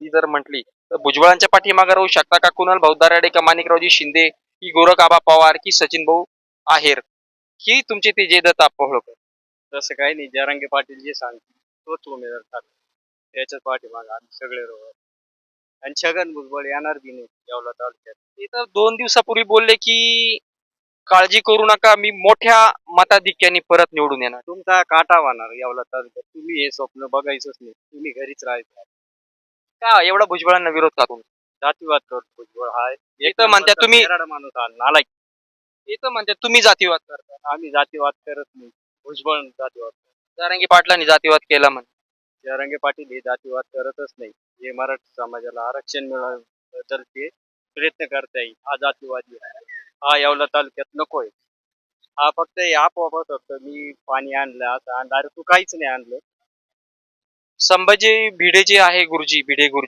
ती जर म्हटली तर भुजबळांच्या पाठीमागे राहू शकता का कुणाल भाऊ दराडे का माणिकरावजी शिंदे की गोरख आबा पवार की सचिन भाऊ आहेर? ही तुमची ती जे दत्त पळकर तसं काही नाही जरांगे पाटील जे सांगतील तोच उमेदवार ठरला त्याच्याच पाठीमागे आम्ही सगळे राहू. आणि छगन भुजबळ येणार बी नाही येवला तालुक्यात. ते तर दोन दिवसापूर्वी बोलले की काळजी करू नका मी मोठ्या मताधिक्याने परत निवडून येणार. तुमचा काटा होणार येवला तालुक्यात. तुम्ही हे स्वप्न बघायचंच नाही. तुम्ही घरीच राहायचं. का एवढा भुजबळांना विरोध का तुम्ही? जातीवाद करतो भुजबळ. हा एक तर म्हणत्या तुम्ही माणूस हा नालायक. ते तर म्हणते तुम्ही जातीवाद करता आम्ही जातीवाद करत नाही. भुजबळ जातीवाद करतो. जारंगी पाटलांनी जातीवाद केला म्हणे. जरांगे पाटील हे जातीवाद करतच नाही. हे मराठी समाजाला आरक्षण मिळवबद्दल ते प्रयत्न करताय हा जातीवादी आहे. हा येवला तालुक्यात नकोय. हा फक्त हे आपोआपच होतं. मी पाणी आणलं आता आणलं. अरे तू काहीच नाही आणलं. संभाजी भिडे जे आहे गुरुजी भिडे गुरुजी.